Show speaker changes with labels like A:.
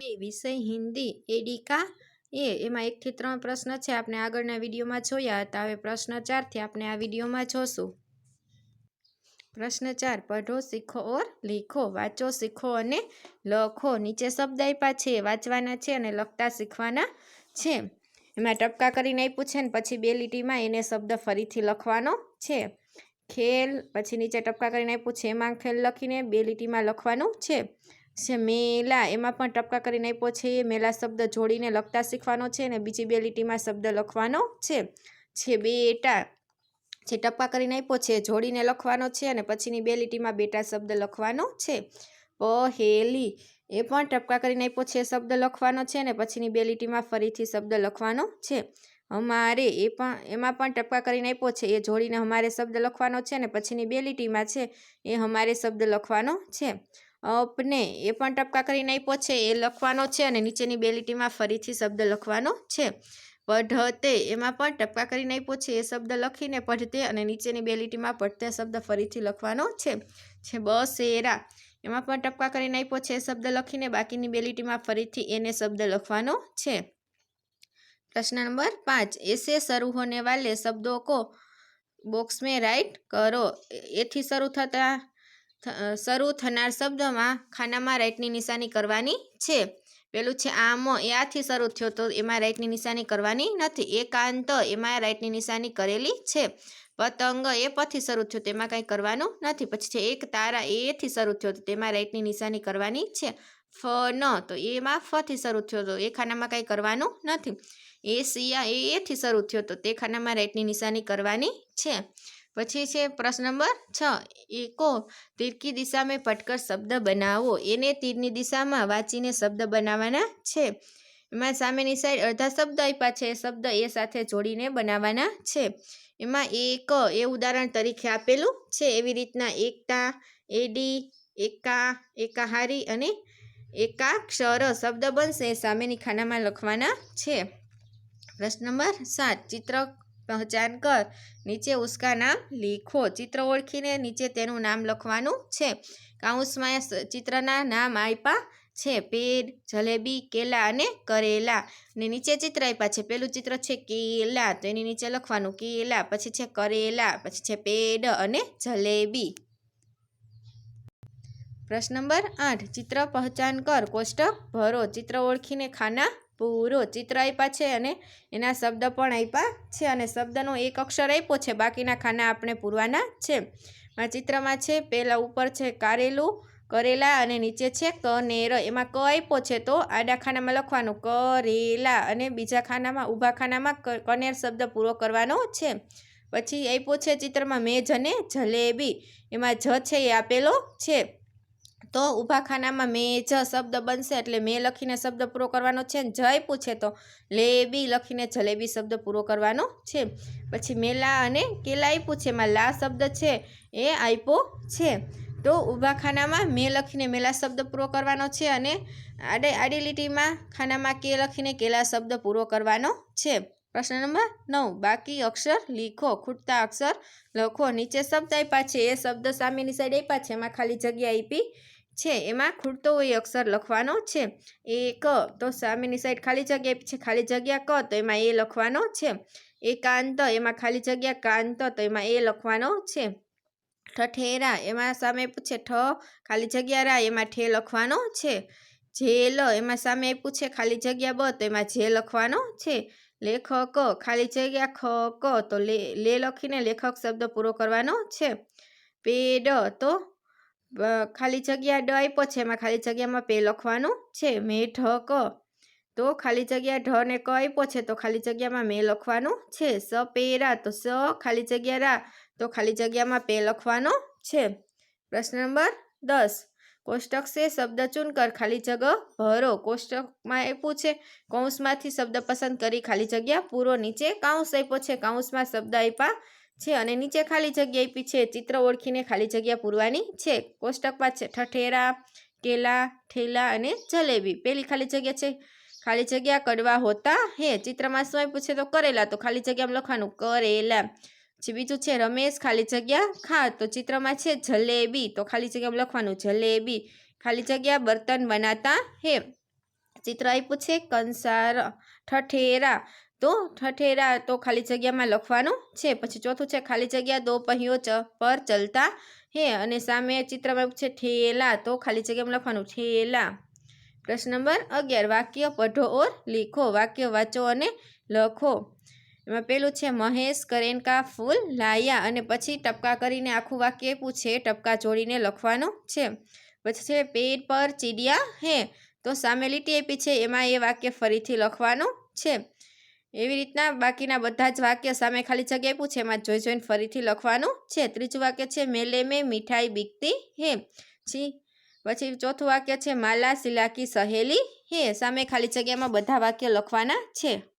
A: વિષય હિન્દી એડિકા એ, એમાં એકથી ત્રણ પ્રશ્ન છે. આપણે આગળના વિડીયોમાં જોયા હતા. હવે પ્રશ્ન ચારથી આપણે આ વિડીયોમાં જોશું. પ્રશ્ન ચાર, પઢો, શીખો ઓર લીખો. વાંચો, શીખો અને લખો. નીચે શબ્દ આપ્યા છે. વાંચવાના છે અને લખતા શીખવાના છે. એમાં ટપકા કરીને આપ્યું છે ને પછી બે લીટીમાં એને શબ્દ ફરીથી લખવાનો છે. ખેલ, પછી નીચે ટપકા કરીને આપ્યું છે. એમાં ખેલ લખીને બે લીટીમાં લખવાનું છે. છે. મેલા એમાં પણ ટપકા કરીને આપ્યો છે. એ મેલા શબ્દ જોડીને લખતા શીખવાનો છે અને બીજી બે લીટીમાં શબ્દ લખવાનો છે. છે બેટા. જે ટપકા કરીને આપ્યો છે. જોડીને લખવાનો છે અને પછીની બે લીટીમાં બેટા શબ્દ લખવાનો છે. પહેલી. એ પણ ટપકા કરીને આપ્યો છે. શબ્દ લખવાનો છે અને પછીની બે લીટીમાં ફરીથી શબ્દ લખવાનો છે. અમારે એ પણ, એમાં પણ ટપકા કરીને આપ્યો છે. એ જોડીને અમારે શબ્દ લખવાનો છે અને પછીની બે લીટીમાં છે. એ અમારે શબ્દ લખવાનો છે. અપને એ પણ ટપકા કરીને આપ્યો છે. એ લખવાનો છે અને નીચેની બે લીટીમાં ફરીથી શબ્દ લખવાનો છે. પઢતે એમાં પણ ટપકા કરીને આપ્યો છે. એ શબ્દ લખીને પઢતે અને નીચેની બે લીટીમાં પઢતે શબ્દ ફરીથી લખવાનો છે. છે બસેરા એમાં પણ ટપકા કરીને આપ્યો છે. એ શબ્દ લખીને બાકીની બે લીટીમાં ફરીથી એને શબ્દ લખવાનો છે. પ્રશ્ન નંબર પાંચ. એસે શરૂ હોને વાલે શબ્દો કો બોક્સ મેં રાઈટ કરો. એથી શરૂ થતા શરૂ થનાર શબ્દમાં ખાનામાં રાઈટની નિશાની કરવાની છે. પેલું છે આમ એ આથી શરૂ થયો તો એમાં રાઈટની નિશાની કરવાની નથી. એકાંત એમાં રાઈટની નિશાની કરેલી છે. પતંગ એ પથી શરૂ થયો, તેમાં કાંઈ કરવાનું નથી. પછી છે, એક તારા એથી શરૂ થયો, તો તેમાં રાઈટની નિશાની કરવાની છે. ફ, ન, તો એમાં ફથી શરૂ થયો, તો એ ખાનામાં કાંઈ કરવાનું નથી. એ સિયા એ એથી શરૂ થયો, તો તે ખાનામાં રાઈટની નિશાની કરવાની છે. પછી છે પ્રશ્ન નંબર છ. એકો તીરકી દિશામાં પટકર શબ્દ બનાવો. એને તીરની દિશામાં વાંચીને શબ્દ બનાવવાના છે. એમાં સામેની સાઈડ અડધા શબ્દ આપ્યા છે. શબ્દ એ સાથે જોડીને બનાવવાના છે. એમાં એક, એ ઉદાહરણ તરીકે આપેલું છે. એવી રીતના એકતા, એડી, એકા, એકાહારી અને એકાક્ષર શબ્દ બનશે. સામેની ખાનામાં લખવાના છે. પ્રશ્ન નંબર સાત ચિત્ર પહચાન કર. નીચે ઉસકા નામ લીખો. ચિત્ર ઓળખીને નીચે તેનું નામ લખવાનું છે. કાઉન્સમાં ચિત્રના નામ આપ્યા છે. પેડ, જલેબી, કેલા અને કરેલા. ને નીચે ચિત્ર આપ્યા છે. પેલું ચિત્ર છે કેલા. તો એની નીચે લખવાનું કેલા. પછી છે કરેલા. પછી છે પેડ અને જલેબી. પ્રશ્ન નંબર આઠ. ચિત્ર પહેચાન કર. કોષ્ટક ભરો. ચિત્ર ઓળખીને ખાના પૂરો ચિત્ર આપ્યા છે અને એના શબ્દ પણ આપ્યા છે અને શબ્દનો એક અક્ષર આપ્યો છે. બાકીના ખાના આપણે પૂરવાના છે. આ ચિત્રમાં છે પહેલાં ઉપર છે, કારેલું, કરેલા અને નીચે છે કનેર એમાં ક આપ્યો છે તો આડા ખાનામાં લખવાનું કરેલા અને બીજા ખાનામાં, ઊભા ખાનામાં કનેર શબ્દ પૂરો કરવાનો છે. પછી આપ્યો છે ચિત્રમાં મેજ અને જલેબી. એમાં જ છે એ આપેલો છે. તો ઊભા ખાનામાં મેં જ શબ્દ બનશે એટલે મેં લખીને શબ્દ પૂરો કરવાનો છે ને જય પૂછે તો લેબી લખીને જલેબી શબ્દ પૂરો કરવાનો છે. પછી મેલા અને કેલા પૂછે એમાં લા શબ્દ છે એ આપ્યો છે. તો ઊભા ખાનામાં મેં લખીને મેલા શબ્દ પૂરો કરવાનો છે અને આડે આડી લીટીમાં ખાનામાં કે લખીને કેલા શબ્દ પૂરો કરવાનો છે. પ્રશ્ન નંબર નવ. બાકી અક્ષર લીખો, ખૂટતા અક્ષર લખો, નીચે શબ્દ આપ્યા છે. એ શબ્દ સામેની સાઈડ આપ્યા છે. એમાં ખાલી જગ્યા આપી છે. એમાં ખૂટતો હોય એ અક્ષર લખવાનો છે. એ ક તો સામેની સાઈડ ખાલી જગ્યા આપી છે. ખાલી જગ્યા ક, તો એમાં એ લખવાનો છે. એકાંત, એમાં ખાલી જગ્યા કાંત, તો એમાં એ લખવાનો છે. ઠઠેરા એમાં સામે પૂછે ઠ, ખાલી જગ્યા રા, એમાં ઠે લખવાનો છે. જેલ એમાં સામે પૂછે ખાલી જગ્યા બ, તો એમાં જે લખવાનો છે. લેખક ખાલી જગ્યા ખ ક તો લે લે લખીને લેખક શબ્દ પૂરો કરવાનો છે. પેડ તો ખાલી જગ્યા ડ આપ્યો છે, એમાં ખાલી જગ્યામાં પે લખવાનું છે. મેઢક તો ખાલી જગ્યા ઢ ને ક આપ્યો છે, તો ખાલી જગ્યામાં મેં લખવાનું છે. સ પેરા તો સ, ખાલી જગ્યા રા તો ખાલી જગ્યામાં પે લખવાનો છે. પ્રશ્ન નંબર દસ. કોષ્ટક છે શબ્દ ચૂન કર ખાલી જગ્યા ભરો. કોષ્ટકમાં આપ્યું છે, કૌંસમાંથી શબ્દ પસંદ કરી ખાલી જગ્યા પૂરો. નીચે કાઉન્સ આપ્યો છે કાઉન્સમાં શબ્દ આપ્યા છે અને નીચે ખાલી જગ્યા આપી છે. ચિત્ર ઓળખીને ખાલી જગ્યા પૂરવાની છે. કોષ્ટકમાં છે, ઠઠેરા, કેલા, ઠેલા અને જલેબી. પેલી ખાલી જગ્યા છે, ખાલી જગ્યા કડવા હોતા હે. ચિત્રમાં શું આપ્યું છે તો કરેલા. તો ખાલી જગ્યામાં લખવાનું, કરેલા. પછી બીજું છે રમેશ, ખાલી જગ્યા? ખા તો ચિત્રમાં છે જલેબી, તો ખાલી જગ્યામાં લખવાનું, જલેબી, ખાલી જગ્યા બર્તન બનાતા હે. ચિત્ર આપ્યું છે કંસાર, ઠઠેરા, તો ઠઠેરા તો ખાલી જગ્યામાં લખવાનું છે. પછી ચોથું છે ખાલી જગ્યા દો પહીઓ ચ પર ચલતા હે. અને સામે ચિત્રમાં આપ્યું છે ઠેલા, તો ખાલી જગ્યામાં લખવાનું ઠેલા. પ્રશ્ન નંબર અગિયાર, વાક્ય પઢો ઓર લીખો. વાક્ય વાંચો અને લખો. એમાં પેલું છે, મહેશ, કરેનકા, ફૂલ, લાયા અને પછી ટપકા કરીને આખું વાક્ય આપ્યું છે ટપકા જોડીને લખવાનું છે? પછી છે, પેટ પર ચીડિયા હે? તો સામે લીટી આપી છે, એમાં એ વાક્ય ફરીથી લખવાનું છે. એવી રીતના બાકીના બધા જ વાક્ય સામે ખાલી જગ્યા આપ્યું છે એમાં જોઈ જોઈને ફરીથી લખવાનું છે. ત્રીજું વાક્ય છે, મેલે મેં મીઠાઈ બીકતી હે? છી. પછી ચોથું વાક્ય છે, માલા સિલાકી સહેલી હે? સામે ખાલી જગ્યામાં બધા વાક્ય લખવાના છે.